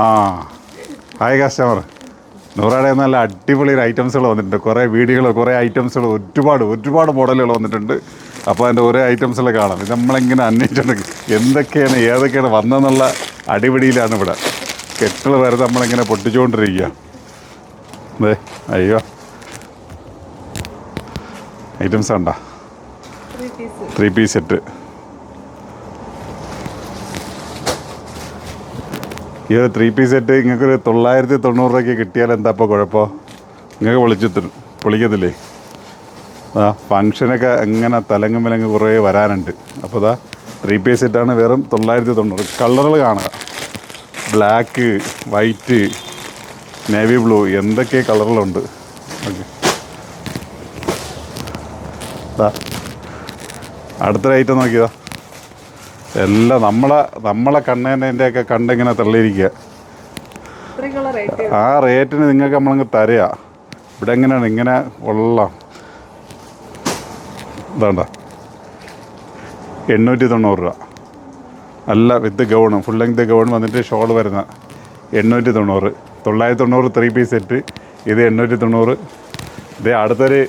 ആ. Hi customer നൂറാടെ നല്ല അടിപൊളി ഐറ്റംസുകൾ വന്നിട്ടുണ്ട്. കുറേ വീഡിയോകൾ കുറേ ഐറ്റംസുകൾ ഒരുപാട് ഒരുപാട് മോഡലുകൾ വന്നിട്ടുണ്ട്. അപ്പോൾ അതിന്റെ ഓരോ ഐറ്റംസുകൾ കാണാം. ഇത് നമ്മളിങ്ങനെ അന്വേഷിച്ചിട്ടുണ്ട് എന്തൊക്കെയാണ് ഏതൊക്കെയാണ് വന്നതെന്നുള്ള അടിപിടിയിലാണ് ഇവിടെ. കെട്ടിൽ വരെ നമ്മളിങ്ങനെ പൊട്ടിച്ചുകൊണ്ടിരിക്കുക അതെ അയ്യോ. ഐറ്റംസ് ഉണ്ടോ three piece three piece set ഈ ഒരു ത്രീ പീസ് സെറ്റ് നിങ്ങൾക്ക് ഒരു തൊള്ളായിരത്തി തൊണ്ണൂറ് രൂപയ്ക്ക് കിട്ടിയാൽ എന്താ ഇപ്പോൾ കുഴപ്പം? നിങ്ങൾക്ക് വിളിച്ചു പൊളിക്കത്തില്ലേ ആ ഫങ്ഷനൊക്കെ എങ്ങനെ തലങ്ങും വിലങ്ങ് കുറേ വരാനുണ്ട്. അപ്പോൾ ഇതാ ത്രീ പീസ് സെറ്റാണ് വെറും തൊള്ളായിരത്തി തൊണ്ണൂറ്. കളറുകൾ കാണുക. ബ്ലാക്ക് വൈറ്റ് നേവി ബ്ലൂ എന്തൊക്കെ കളറുകളുണ്ട് ഓക്കെ. അടുത്തൊരു ഐറ്റം നോക്കിയതാ. എല്ലാം നമ്മളെ നമ്മളെ കണ്ണേന്റെ ഒക്കെ കണ്ടിങ്ങനെ തള്ളിയിരിക്കുക. ആ റേറ്റിന് നിങ്ങൾക്ക് നമ്മളങ്ങ് തരിക ഇവിടെ എങ്ങനെയാണ്? ഇങ്ങനെ ഉള്ള ഇതാണ്ട. എണ്ണൂറ്റി തൊണ്ണൂറ് രൂപ. അല്ല with gown full length gown വന്നിട്ട് ഷോൾ വരുന്ന എണ്ണൂറ്റി തൊണ്ണൂറ്. തൊള്ളായിരത്തി തൊണ്ണൂറ് ത്രീ പീസ് സെറ്റ് ഇത് എണ്ണൂറ്റി തൊണ്ണൂറ്. ഇത് അടുത്തൊരു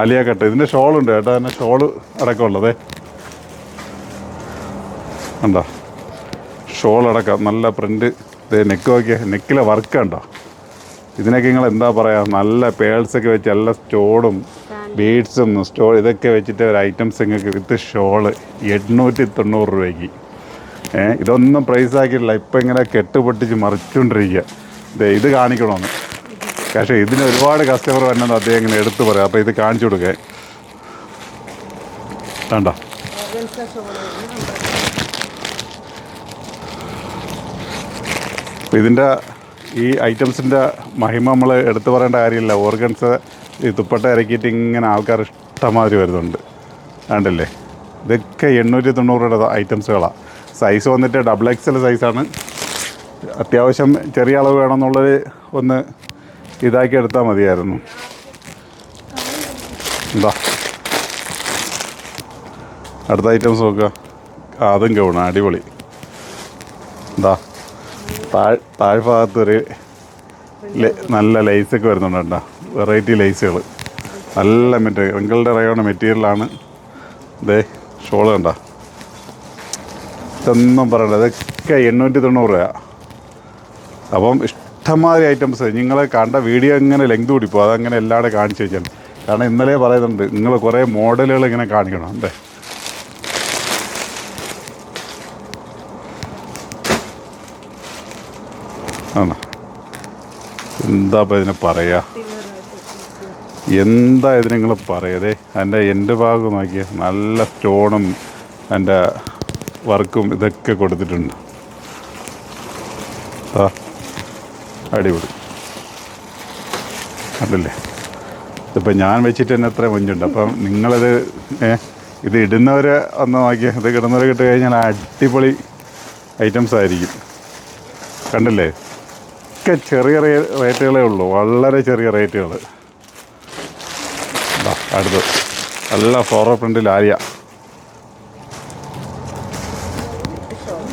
ആലിയ കട്ട് ഇതിന്റെ ഷോളുണ്ട് കേട്ടോ. അതിന്റെ ഷോൾ അടക്കമുള്ളതേ. ഉണ്ടോ ഷോളടക്കം നല്ല പ്രിന്റ് ഇത് നെക്ക് നോക്കിയ നെക്കിലെ വർക്ക് ഉണ്ടോ ഇതിനൊക്കെ നിങ്ങൾ എന്താ പറയുക നല്ല പേൾസൊക്കെ വെച്ച് എല്ലാ സ്റ്റോണും ബീഡ്സും സ്റ്റോ ഇതൊക്കെ വെച്ചിട്ട് ഒരു ഐറ്റംസ് നിങ്ങൾക്ക് വിത്ത് ഷോൾ എണ്ണൂറ്റി തൊണ്ണൂറ് രൂപയ്ക്ക്. ഏഹ് ഇതൊന്നും പ്രൈസ് ആക്കിയിട്ടില്ല. ഇപ്പം ഇങ്ങനെ കെട്ടുപൊട്ടിച്ച് മറിച്ചുകൊണ്ടിരിക്കുക ഇതേ ഇത് കാണിക്കണമെന്ന് പക്ഷേ ഇതിന് ഒരുപാട് കസ്റ്റമർ വരണമെന്ന് അദ്ദേഹം ഇങ്ങനെ എടുത്തു പറയാം. അപ്പോൾ ഇത് കാണിച്ചു കൊടുക്കാൻ വേണ്ട ഓർഗൻസ ഷോൾ അപ്പോൾ ഇതിന്റെ ഈ ഐറ്റംസിന്റെ മഹിമ നമ്മൾ എടുത്തു പറയേണ്ട കാര്യമില്ല. ഓർഗൻസ് ഈ തുപ്പട്ട ഇറക്കിയിട്ട് ഇങ്ങനെ ആൾക്കാർ ഇഷ്ടമാതിരി വരുന്നുണ്ട്. കണ്ടില്ലേ? ഇതൊക്കെ എണ്ണൂറ്റി തൊണ്ണൂറ് രൂപയുടെ ഐറ്റംസുകളാണ് സൈസ് വന്നിട്ട് ഡബിൾ എക്സ് എക്സൽ സൈസാണ് അത്യാവശ്യം ചെറിയ അളവ് വേണമെന്നുള്ളത് ഒന്ന് ഇതാക്കി എടുത്താൽ മതിയായിരുന്നു. എന്താ അടുത്ത ഐറ്റംസ് നോക്കുക. അതും ഗൗണ. അടിപൊളി. എന്താ താഴ് താഴ്ഭാഗത്തൊരു നല്ല ലൈസൊക്കെ വരുന്നുണ്ട്? കേട്ടോ വെറൈറ്റി ലൈസുകൾ നല്ല മെറ്റീരിയൽ റിങ്കിളുടെ റയോണ മെറ്റീരിയലാണ്. ഇതേ ഷോൾ കണ്ട. ഇതൊന്നും പറയണ്ട. ഇതൊക്കെ എണ്ണൂറ്റി തൊണ്ണൂറ് രൂപ അപ്പം ഇഷ്ടംമാതിരി ഐറ്റംസ് നിങ്ങൾ കണ്ട വീഡിയോ ഇങ്ങനെ ലെങ്ത് കൂടിപ്പോൾ അതങ്ങനെ എല്ലാവരും കാണിച്ചു വെച്ചാൽ കാരണം ഇന്നലെ പറയുന്നുണ്ട് നിങ്ങൾ കുറേ മോഡലുകൾ ഇങ്ങനെ കാണിക്കണം. അല്ലേ ആണോ? എന്താ ഇപ്പം ഇതിനെ പറയുക എന്താ ഇതിന് നിങ്ങൾ പറയതേ എന്റെ എന്റെ ഭാഗം നോക്കിയ നല്ല സ്റ്റോണും എന്റെ വർക്കും ഇതൊക്കെ കൊടുത്തിട്ടുണ്ട്. ആ അടിപൊളി. അതല്ലേ ഇതിപ്പോൾ ഞാൻ വെച്ചിട്ട് തന്നെ അത്ര മുഞ്ചുണ്ട് അപ്പം നിങ്ങളത് ഇത് ഇടുന്നവരെ ഒന്ന് നോക്കിയാൽ ഇത് കിടുന്നവരെ കിട്ടി കഴിഞ്ഞാൽ അടിപൊളി ഐറ്റംസ് ആയിരിക്കും. കണ്ടില്ലേ? ഒക്കെ ചെറിയ റേറ്റുകളേ ഉള്ളൂ. വളരെ ചെറിയ റേറ്റുകൾ അടുത്ത് നല്ല ഫ്ലോറൽ പ്രിന്റിൽ ആര്യ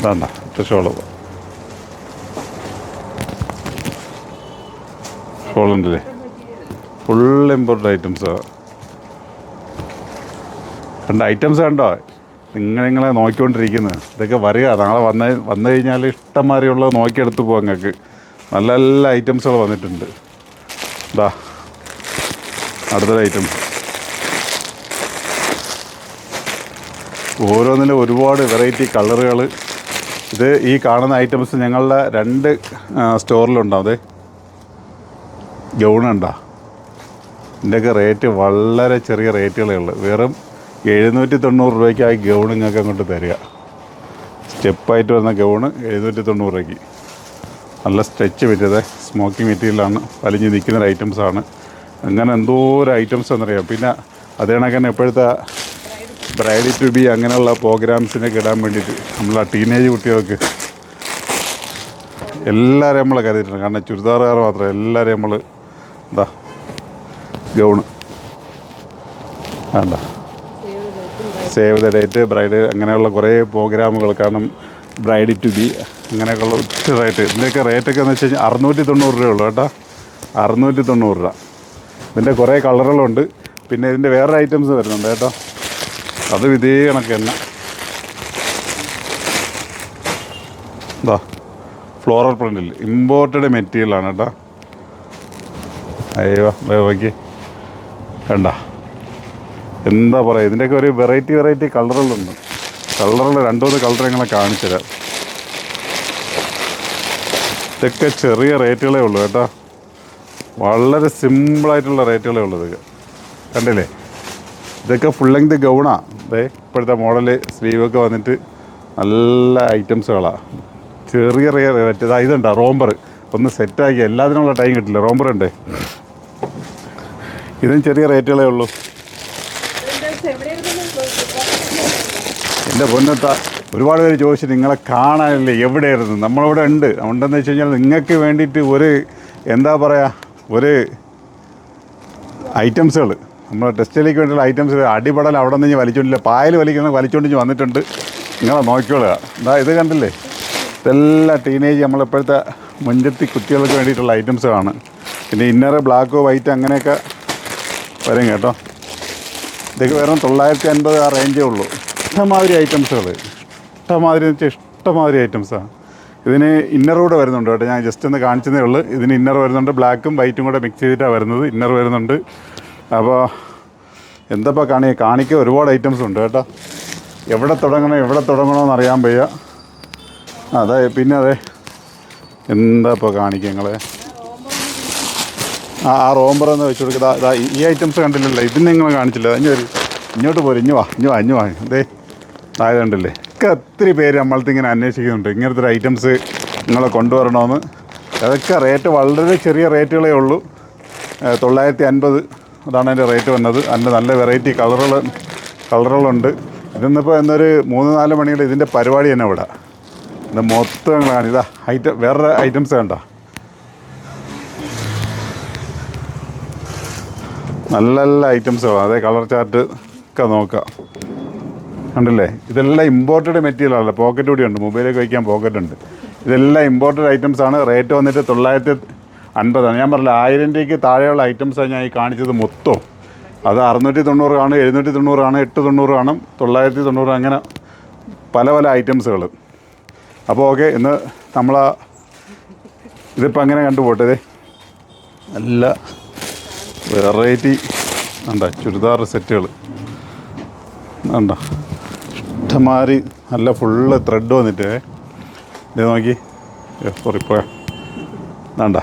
വേണ്ട ഷോൾ ഷോളുണ്ടല്ലേ ഫുൾ ഇമ്പോർട്ടന്റ് ഐറ്റംസ് രണ്ട് ഐറ്റംസ് കണ്ടോ നിങ്ങൾ നിങ്ങളെ നോക്കിക്കൊണ്ടിരിക്കുന്നത് ഇതൊക്കെ വരിക. നാളെ വന്ന് വന്നു കഴിഞ്ഞാൽ ഇഷ്ടംമാതിരിയുള്ളത് നോക്കിയെടുത്ത് പോകാം നിങ്ങൾക്ക് നല്ല നല്ല ഐറ്റംസുകൾ വന്നിട്ടുണ്ട്. ഇതാ അടുത്തൊരു ഐറ്റം ഓരോന്നിലും ഒരുപാട് വെറൈറ്റി കളറുകൾ ഇത് ഈ കാണുന്ന ഐറ്റംസ് ഞങ്ങളുടെ രണ്ട് സ്റ്റോറിലുണ്ടാവും അതെ ഗൗണുണ്ടാ. ഇതിന്റെയൊക്കെ റേറ്റ് വളരെ ചെറിയ റേറ്റുകളേ ഉള്ളൂ. വെറും എഴുന്നൂറ്റി തൊണ്ണൂറ് രൂപയ്ക്ക് ആ ഗൗൺ നിങ്ങൾക്ക് അങ്ങോട്ട് തരിക. സ്റ്റെപ്പായിട്ട് വരുന്ന ഗൗണ് എഴുന്നൂറ്റി തൊണ്ണൂറ് രൂപയ്ക്ക്. നല്ല സ്ട്രെച്ച് പറ്റിയത്. സ്മോക്കിംഗ് മെറ്റീരിയലാണ്. വലിഞ്ഞ് നിൽക്കുന്ന ഒരു ഐറ്റംസാണ് അങ്ങനെ എന്തോ ഒരു ഐറ്റംസ് എന്നറിയാം. പിന്നെ അത് കണക്കന്നെ ഇപ്പോഴത്തെ ബ്രൈഡി ടു ബി അങ്ങനെയുള്ള പ്രോഗ്രാംസിനൊക്കെ ഇടാൻ വേണ്ടിയിട്ട് നമ്മളെ ടീനേജ് കുട്ടികൾക്ക് എല്ലാവരെയും നമ്മൾ കരുതിയിട്ടുണ്ട്. കാരണം ചുരിദാറുകാർ മാത്രം എല്ലാവരെയും നമ്മൾ എന്താ ഗൗണ്. വേണ്ട. സേവ് ദ ഡേറ്റ് ബ്രൈഡ് അങ്ങനെയുള്ള കുറേ പ്രോഗ്രാമുകൾ. കാരണം ബ്രൈഡ് ടു ബി. അങ്ങനെയൊക്കെയുള്ള ഒത്തിരി റേറ്റ്. ഇതിന്റെയൊക്കെ റേറ്റൊക്കെ എന്ന് വെച്ച് കഴിഞ്ഞാൽ അറുന്നൂറ്റി തൊണ്ണൂറ് രൂപ ഉള്ളൂ കേട്ടോ. അറുന്നൂറ്റി തൊണ്ണൂറ് രൂപ. ഇതിന്റെ കുറേ കളറുകളുണ്ട്. പിന്നെ ഇതിന്റെ വേറെ ഐറ്റംസ് വരുന്നുണ്ട് കേട്ടോ. അത് ഇതേ കണക്ക് തന്നെ. എന്താ ഫ്ലോറൽ പ്രിന്റിൽ ഇമ്പോർട്ടഡ് മെറ്റീരിയലാണ് കേട്ടോ. അയ്യോ നോക്കി. കണ്ട. എന്താ പറയുക? ഇതിന്റെയൊക്കെ ഒരു വെറൈറ്റി വെറൈറ്റി കളറുകളുണ്ട്. കളറുകൾ രണ്ടുമൂന്ന് കളർ ഞങ്ങളെ കാണിച്ചുതരാം. ഇതൊക്കെ ചെറിയ റേറ്റുകളേ ഉള്ളൂ കേട്ടോ. വളരെ സിമ്പിളായിട്ടുള്ള റേറ്റുകളേ ഉള്ളൂ ഇതൊക്കെ. കണ്ടില്ലേ? ഇതൊക്കെ ഫുൾ ലെങ്ത് ഗൗണാണ് അതെ ഇപ്പോഴത്തെ മോഡൽ സ്ലീവൊക്കെ വന്നിട്ട് നല്ല ഐറ്റംസുകളാണ് ചെറിയ ചെറിയ റേറ്റ് ഇതാ ഇതുണ്ടോ? റോംബർ ഒന്ന് സെറ്റാക്കി എല്ലാത്തിനുള്ള ടൈം കിട്ടില്ല. റോംബർ ഉണ്ട്. ഇതും ചെറിയ റേറ്റുകളേ ഉള്ളൂ ഇതിന്റെ എവിടെയായിരുന്നു എന്റെ പൊന്നത്ത ഒരുപാട് പേര് ചോദിച്ചു നിങ്ങളെ കാണാനില്ലേ? എവിടെയായിരുന്നു? നമ്മളിവിടെ ഉണ്ട്. ഉണ്ടെന്ന് വെച്ച് കഴിഞ്ഞാൽ നിങ്ങൾക്ക് വേണ്ടിയിട്ട് ഒരു എന്താ പറയുക ഒരു ഐറ്റംസുകൾ നമ്മൾ ടെസ്റ്റിലേക്ക് വേണ്ടിയുള്ള ഐറ്റംസ് അടിപടൽ അവിടെ നിന്ന് വലിച്ചോണ്ടില്ല. പായൽ വലിക്കുന്ന വലിച്ചോണ്ട് വന്നിട്ടുണ്ട്. നിങ്ങളെ നോക്കിക്കോളുക. എന്താ ഇത് കണ്ടില്ലേ? ഇതെല്ലാം ടീനേജ് നമ്മളിപ്പോഴത്തെ മുഞ്ചത്തി കുട്ടികൾക്ക് വേണ്ടിയിട്ടുള്ള ഐറ്റംസ് ആണ് പിന്നെ ഇന്നർ ബ്ലാക്കോ വൈറ്റ് അങ്ങനെയൊക്കെ വരും കേട്ടോ. ഇതൊക്കെ വെറും തൊള്ളായിരത്തി അൻപത് ആ റേഞ്ചേ ഉള്ളൂ. ഇഷ്ടമാതിരി ഐറ്റംസുകൾ. ഇഷ്ടമാതിരി എന്ന് വെച്ചാൽ ഇഷ്ടമാതിരി ഐറ്റംസാണ് ഇതിന് ഇന്നർ കൂടെ വരുന്നുണ്ട് കേട്ടോ. ഞാൻ ജസ്റ്റ് ഒന്ന് കാണിച്ചതേ ഉള്ളൂ. ഇതിന് ഇന്നർ വരുന്നുണ്ട്. ബ്ലാക്കും വൈറ്റും കൂടെ മിക്സ് ചെയ്തിട്ടാണ് വരുന്നത്. ഇന്നർ വരുന്നുണ്ട്. അപ്പോൾ എന്തപ്പോൾ കാണി കാണിക്ക ഒരുപാട് ഐറ്റംസ് ഉണ്ട് കേട്ടോ. എവിടെ തുടങ്ങണം എവിടെ തുടങ്ങണമെന്ന് അറിയാൻ വയ്യ. അതെ പിന്നെ അതെ. എന്താ ഇപ്പോൾ കാണിക്കുക നിങ്ങളെ? ആ ആ റോംബർ എന്ന് വെച്ച് കൊടുക്കുക ഈ ഐറ്റംസ് കണ്ടില്ലല്ലോ. ഇത് നിങ്ങൾ കാണിച്ചില്ല. ഇഞ്ഞ് ഒരു ഇങ്ങോട്ട് പോരും. ഇഞ്ഞു വാ ഇഞ്ഞു വാ ഇഞ്ഞു വാ. ദേ ആയത് കണ്ടില്ലേ ഒക്കെ ഒത്തിരി പേര് നമ്മളത്തെ ഇങ്ങനെ അന്വേഷിക്കുന്നുണ്ട്. ഇങ്ങനത്തെ ഒരു ഐറ്റംസ് നിങ്ങളെ കൊണ്ടുവരണമെന്ന്. അതൊക്കെ റേറ്റ് വളരെ ചെറിയ റേറ്റുകളേ ഉള്ളൂ. തൊള്ളായിരത്തി അൻപത് അതാണ് അതിന്റെ റേറ്റ് വന്നത്. അതിന്റെ നല്ല വെറൈറ്റി കളറുകൾ കളറുകളുണ്ട് ഇതിന്നിപ്പോൾ എന്നൊരു മൂന്ന് നാല് മണിയുടെ ഇതിന്റെ പരിപാടി തന്നെ ഇവിടെ. ഇത് മൊത്തം ഞങ്ങളാണ് ഇതാ ഐറ്റം വേറെ ഐറ്റംസ് കണ്ടോ. നല്ല നല്ല ഐറ്റംസുകളാണ് അതേ കളർ ചാർട്ട് ഒക്കെ നോക്കാം. കണ്ടില്ലേ? ഇതെല്ലാം ഇമ്പോർട്ടഡ് മെറ്റീരിയലാണ് പോക്കറ്റ് കൂടി ഉണ്ട്. മൊബൈലൊക്കെ വയ്ക്കാൻ പോക്കറ്റ് ഉണ്ട്. ഇതെല്ലാം ഇമ്പോർട്ടഡ് ഐറ്റംസ് ആണ്. റേറ്റ് വന്നിട്ട് തൊള്ളായിരത്തി അൻപതാണ് ഞാൻ പറഞ്ഞില്ല ആയിരം രൂപയ്ക്ക് താഴെയുള്ള ഐറ്റംസാണ് ഞാൻ ഈ കാണിച്ചത് മൊത്തം. അത് അറുന്നൂറ്റി ആണ് എഴുന്നൂറ്റി ആണ് എട്ട് കാണും തൊള്ളായിരത്തി തൊണ്ണൂറ് അങ്ങനെ പല പല ഐറ്റംസുകൾ അപ്പോൾ ഓക്കെ ഇന്ന് നമ്മൾ ഇതിപ്പോൾ അങ്ങനെ കണ്ടുപോട്ടെ ഇതേ നല്ല വെറൈറ്റി ഉണ്ട ചുരിദാർ സെറ്റുകൾ ഉണ്ട ഇഷ്ടമാതിരി നല്ല ഫുള്ള് ത്രെഡ് വന്നിട്ട്. ഇത് നോക്കി. സോറി പോയ. വേണ്ട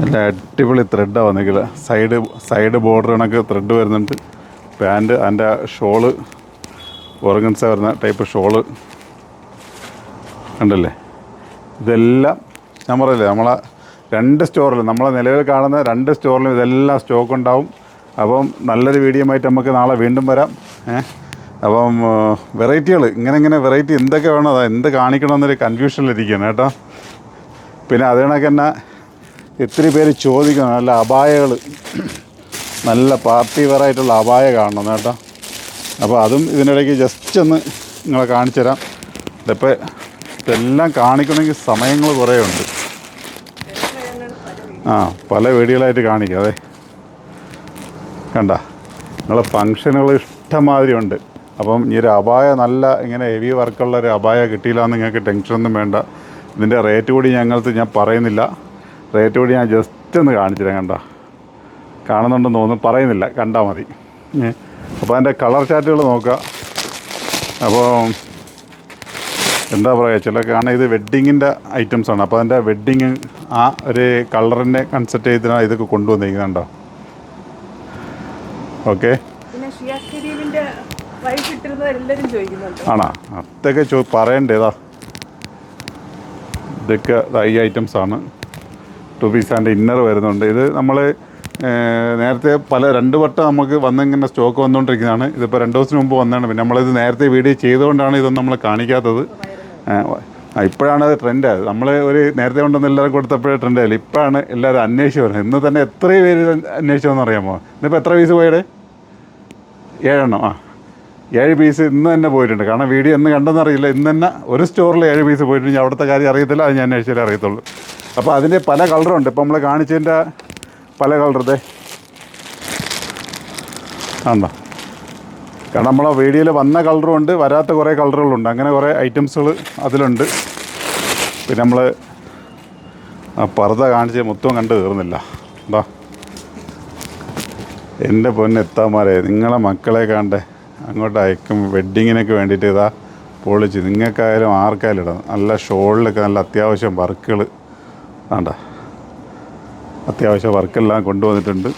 നല്ല അടിപൊളി ത്രെഡാണ് വന്നിക്കില്ല സൈഡ് സൈഡ് ബോർഡർ കണക്ക് ത്രെഡ് വരുന്നുണ്ട്. പാന്റ് അതിന്റെ ഷോൾ ഓർഗൻസ വരുന്ന ടൈപ്പ് ഷോൾ കണ്ടല്ലേ? ഇതെല്ലാം ഞാൻ പറയില്ലേ നമ്മളെ രണ്ട് സ്റ്റോറിലും നമ്മളെ നിലവിൽ കാണുന്ന രണ്ട് സ്റ്റോറിലും ഇതെല്ലാം സ്റ്റോക്ക് ഉണ്ടാവും. അപ്പം നല്ലൊരു വീഡിയോ ആയിട്ട് നമുക്ക് നാളെ വീണ്ടും വരാം. ഏ? അപ്പം വെറൈറ്റികൾ ഇങ്ങനെ ഇങ്ങനെ വെറൈറ്റി എന്തൊക്കെ വേണോ അതാ എന്ത് കാണിക്കണമെന്നൊരു കൺഫ്യൂഷനിലിരിക്കുകയാണ് കേട്ടോ. പിന്നെ അത് കണക്ക് തന്നെ ഒത്തിരി പേര് ചോദിക്കണം നല്ല അപായകൾ നല്ല പാർട്ടി വെയർ ആയിട്ടുള്ള അപായ കാണണം കേട്ടോ. അപ്പോൾ അതും ഇതിനിടയ്ക്ക് ജസ്റ്റ് ഒന്ന് നിങ്ങളെ കാണിച്ചു തരാം. ഇതിപ്പോൾ ഇതെല്ലാം കാണിക്കണമെങ്കിൽ സമയങ്ങൾ കുറേ ഉണ്ട്. ആ പല വീടുകളായിട്ട് കാണിക്കാം. അതെ. കണ്ട നിങ്ങളെ ഫങ്ഷനുകൾ ഇഷ്ടമാതിരി ഉണ്ട്. അപ്പം ഈ ഒരു അപായ നല്ല ഇങ്ങനെ ഹെവി വർക്കുള്ള ഒരു അപായ കിട്ടിയില്ല നിങ്ങൾക്ക് ടെൻഷനൊന്നും വേണ്ട. ഇതിന്റെ റേറ്റ് കൂടി ഞങ്ങൾക്ക് ഞാൻ പറയുന്നില്ല. റേറ്റ് കൂടി ഞാൻ ജസ്റ്റ് ഒന്ന് കാണിച്ചിരാം കണ്ട. കാണുന്നുണ്ടെന്ന് തോന്നുന്നു പറയുന്നില്ല. കണ്ടാൽ മതി. അപ്പോൾ അതിന്റെ കളർ ചാറ്റുകൾ നോക്കുക. അപ്പോൾ എന്താ പറയുക ചില കാരണം ഇത് വെഡ്ഡിങ്ങിന്റെ ഐറ്റംസ് ആണ്. അപ്പോൾ അതിന്റെ വെഡ്ഡിങ് ആ ഒരു കളറിനെ കൺസെപ്റ്റ് ചെയ്തിട്ടാണ് ഇതൊക്കെ കൊണ്ടുവന്നിരിക്കുന്നുണ്ടോ ഓക്കെ ആണോ? അതൊക്കെ ചോ പറയണ്ടേതാ ഇതൊക്കെ ഈ ഐറ്റംസ് ആണ്. ടു പീസ് ആൻഡ് ഇന്നർ വരുന്നുണ്ട്. ഇത് നമ്മൾ നേരത്തെ പല രണ്ട് വട്ടം നമുക്ക് വന്നിങ്ങനെ സ്റ്റോക്ക് വന്നുകൊണ്ടിരിക്കുന്നതാണ് ഇതിപ്പോൾ രണ്ട് ദിവസത്തിന് മുമ്പ് വന്നതാണ്. പിന്നെ നമ്മളിത് നേരത്തെ വീഡിയോ ചെയ്തുകൊണ്ടാണ് ഇതൊന്നും നമ്മൾ കാണിക്കാത്തത്. ഇപ്പോഴാണ് അത് ട്രെൻഡ് നമ്മൾ ഒരു നേരത്തെ കൊണ്ടൊന്നും എല്ലാവരും കൊടുത്തപ്പോഴേ ട്രെൻഡ് ആയില്ല? ഇപ്പോഴാണ് എല്ലാവരും അന്വേഷിച്ച് വരുന്നത്. ഇന്ന് തന്നെ എത്ര പേര് അന്വേഷിച്ചതെന്ന് അറിയാമോ ഇന്നിപ്പോൾ എത്ര പീസ് പോയത് ഏഴെണ്ണം. ആ. ഏഴ് പീസ് ഇന്ന് തന്നെ പോയിട്ടുണ്ട്. കാരണം വീഡിയോ എന്ന് കണ്ടെന്നറിയില്ല ഇന്ന് തന്നെ ഒരു സ്റ്റോറിൽ ഏഴ് പീസ് പോയിട്ടുണ്ട്. അവിടുത്തെ കാര്യം അറിയത്തില്ല. അത് ഞാൻ അന്വേഷിച്ചാലേ അറിയത്തുള്ളൂ. അപ്പോൾ അതിന്റെ പല കളറുണ്ട് ഇപ്പം നമ്മൾ കാണിച്ചതിന്റെ പല കളറത്തെ ആണ്ടോ കാരണം നമ്മളെ വീഡിയോയിൽ വന്ന കളറും ഉണ്ട്. വരാത്ത കുറേ കളറുകളുണ്ട് അങ്ങനെ കുറേ ഐറ്റംസുകൾ അതിലുണ്ട്. പിന്നെ നമ്മൾ പർദ്ദ കാണിച്ച് മൊത്തം കണ്ട് തീർന്നില്ല. എന്താ എന്റെ പൊന്നെത്താമാരെ നിങ്ങളെ മക്കളെ കണ്ടേ. അങ്ങോട്ട് അയക്കും വെഡ്ഡിങ്ങിനൊക്കെ വേണ്ടിയിട്ട് ഇതാ പൊളിച്ച് നിങ്ങൾക്കായാലും ആർക്കായാലും ഇടാം. നല്ല ഷോളിലൊക്കെ നല്ല അത്യാവശ്യം വർക്കുകൾ വേണ്ട അത്യാവശ്യം വർക്കെല്ലാം കൊണ്ടുവന്നിട്ടുണ്ട്.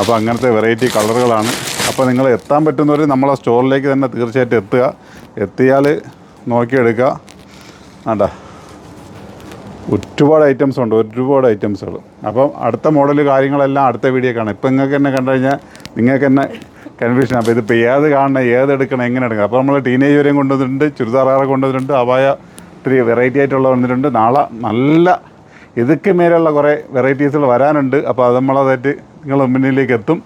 അപ്പോൾ അങ്ങനത്തെ വെറൈറ്റി കളറുകളാണ്. അപ്പോൾ നിങ്ങൾ എത്താൻ പറ്റുന്നവർ നമ്മളെ സ്റ്റോറിലേക്ക് തന്നെ തീർച്ചയായിട്ടും എത്തുക. എത്തിയാൽ നോക്കിയെടുക്കുക. വേണ്ട ഒരുപാട് ഐറ്റംസ് ഉണ്ട്. ഒരുപാട് ഐറ്റംസുകൾ അപ്പം അടുത്ത മോഡൽ കാര്യങ്ങളെല്ലാം അടുത്ത വീഡിയോ കാണാം. ഇപ്പം നിങ്ങൾക്ക് തന്നെ കണ്ടു കഴിഞ്ഞാൽ നിങ്ങൾക്ക് തന്നെ കൺഫ്യൂഷൻ അപ്പോൾ ഇതിപ്പോൾ ഏത് കാണണം ഏത് എടുക്കണം എങ്ങനെ എടുക്കണം? അപ്പോൾ നമ്മൾ ടീനേജ് വരെയും കൊണ്ടുവന്നിട്ടുണ്ട് ചുരിദാറാറെ കൊണ്ടുവന്നിട്ടുണ്ട് അവായ ഒത്തിരി വെറൈറ്റി ആയിട്ടുള്ള വന്നിട്ടുണ്ട്. നാളെ നല്ല ഇതൊക്കെ മേലുള്ള കുറേ വെറൈറ്റീസുകൾ വരാനുണ്ട്. അപ്പോൾ അത് നമ്മളതായിട്ട് നിങ്ങൾ മുന്നിലേക്ക് എത്തും.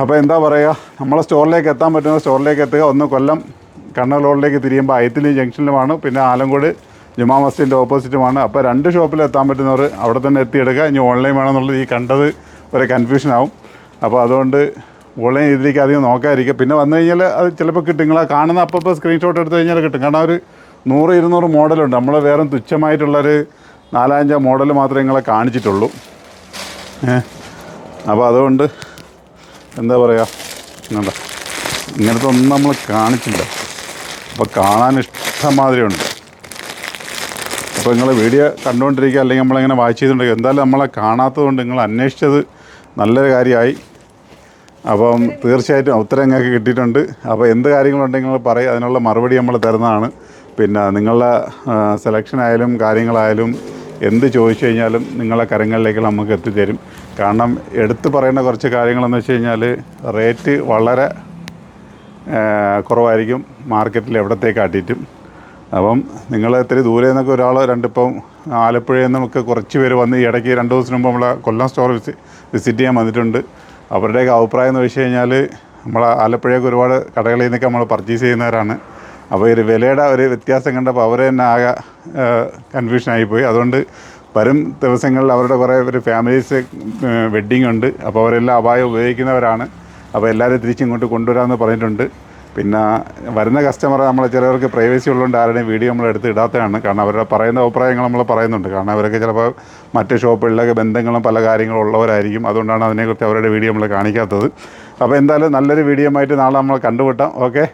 അപ്പോൾ എന്താ പറയുക നമ്മളെ സ്റ്റോറിലേക്ക് എത്താൻ പറ്റുന്ന സ്റ്റോറിലേക്ക് എത്തുക. ഒന്ന് കൊല്ലം കണ്ണൂർ റോഡിലേക്ക് തിരിയുമ്പോൾ അയത്തിലി ജംഗ്ഷനിലുമാണ് പിന്നെ ആലങ്കോട് ജുമാ മസ്ജിദിന്റെ ഓപ്പോസിറ്റുമാണ് അപ്പോൾ രണ്ട് ഷോപ്പിൽ എത്താൻ പറ്റുന്നവർ അവിടെ തന്നെ എത്തിയെടുക്കുക. ഇനി ഓൺലൈൻ വേണമെന്നുള്ളത് ഈ കണ്ടത് ഒരു കൺഫ്യൂഷൻ ആവും. അപ്പോൾ അതുകൊണ്ട് ഓൺലൈൻ ഇതിലേക്ക് അധികം നോക്കാതിരിക്കുക. പിന്നെ വന്നു കഴിഞ്ഞാൽ അത് ചിലപ്പോൾ കിട്ടും. നിങ്ങൾ കാണുന്ന അപ്പോൾ സ്ക്രീൻഷോട്ട് എടുത്തു കഴിഞ്ഞാൽ കിട്ടും. കാരണം ഒരു നൂറ് ഇരുന്നൂറ് മോഡലുണ്ട്. നമ്മൾ വേറെ തുച്ഛമായിട്ടുള്ളൊരു നാലഞ്ചോ മോഡൽ മാത്രമേ നിങ്ങളെ കാണിച്ചിട്ടുള്ളൂ. അപ്പോൾ അതുകൊണ്ട് എന്താ പറയുക എന്താ ഇങ്ങനത്തെ ഒന്നും നമ്മൾ കാണിച്ചില്ല. അപ്പോൾ കാണാൻ ഇഷ്ടമാതിരി ഉണ്ട്. അപ്പോൾ നിങ്ങൾ വീഡിയോ കണ്ടുകൊണ്ടിരിക്കുക അല്ലെങ്കിൽ നമ്മളിങ്ങനെ വായിച്ച് ചെയ്തുകൊണ്ടിരിക്കുക. എന്തായാലും നമ്മളെ കാണാത്തത് കൊണ്ട് നിങ്ങൾ അന്വേഷിച്ചത് നല്ലൊരു കാര്യമായി. അപ്പം തീർച്ചയായിട്ടും ഉത്തരം ഞങ്ങൾക്ക് കിട്ടിയിട്ടുണ്ട്. അപ്പോൾ എന്ത് കാര്യങ്ങളുണ്ടെങ്കിൽ നിങ്ങൾ പറയും അതിനുള്ള മറുപടി നമ്മൾ തരുന്നതാണ്. പിന്നെ നിങ്ങളുടെ സെലക്ഷൻ ആയാലും കാര്യങ്ങളായാലും എന്ത് ചോദിച്ചു കഴിഞ്ഞാലും നിങ്ങളെ കരങ്ങളിലേക്ക് നമുക്ക് എത്തിത്തരും. കാരണം എടുത്തു പറയേണ്ട കുറച്ച് കാര്യങ്ങളെന്ന് വെച്ച് കഴിഞ്ഞാൽ റേറ്റ് വളരെ കുറവായിരിക്കും മാർക്കറ്റിൽ എവിടത്തേക്കാട്ടിയിട്ടും അപ്പം നിങ്ങൾ ഇത്തിരി ദൂരെ നിന്നൊക്കെ ഒരാൾ രണ്ടിപ്പം ആലപ്പുഴയിൽ നിന്നൊക്കെ കുറച്ച് പേര് വന്ന് ഈ ഇടയ്ക്ക് രണ്ട് ദിവസം മുമ്പ് നമ്മളെ കൊല്ലം സ്റ്റോർ വിസിറ്റ് ചെയ്യാൻ വന്നിട്ടുണ്ട്. അവരുടെയൊക്കെ അഭിപ്രായം എന്ന് വെച്ച് കഴിഞ്ഞാൽ നമ്മൾ ആലപ്പുഴയൊക്കെ ഒരുപാട് കടകളിൽ നിന്നൊക്കെ നമ്മൾ പർച്ചേസ് ചെയ്യുന്നവരാണ്. അപ്പോൾ ഒരു വിലയുടെ ഒരു വ്യത്യാസം കണ്ടപ്പോൾ അവർ തന്നെ ആകെ കൺഫ്യൂഷൻ ആയിപ്പോയി. അതുകൊണ്ട് വരും ദിവസങ്ങളിൽ അവരുടെ കുറേ ഒരു ഫാമിലീസ് വെഡ്ഡിങ് ഉണ്ട്. അപ്പോൾ അവരെല്ലാം അപായം ഉപയോഗിക്കുന്നവരാണ്. അപ്പോൾ എല്ലാവരും തിരിച്ചിങ്ങോട്ട് കൊണ്ടുവരാമെന്ന് പറഞ്ഞിട്ടുണ്ട്. പിന്നെ വരുന്ന കസ്റ്റമർ നമ്മൾ ചിലവർക്ക് പ്രൈവസി ഉള്ളതുകൊണ്ട് ആരുടെയും വീഡിയോ നമ്മൾ എടുത്ത് ഇടാത്തതാണ്. കാരണം അവരുടെ പറയുന്ന അഭിപ്രായങ്ങൾ നമ്മൾ പറയുന്നുണ്ട്. കാരണം അവരൊക്കെ ചിലപ്പോൾ മറ്റ് ഷോപ്പുകളിലൊക്കെ ബന്ധങ്ങളും പല കാര്യങ്ങളും ഉള്ളവരായിരിക്കും. അതുകൊണ്ടാണ് അതിനെക്കുറിച്ച് അവരുടെ വീഡിയോ നമ്മൾ കാണിക്കാത്തത്. അപ്പോൾ എന്തായാലും നല്ലൊരു വീഡിയോ ആയിട്ട് നാളെ നമ്മൾ കണ്ടുമുട്ടാം. ഓക്കെ?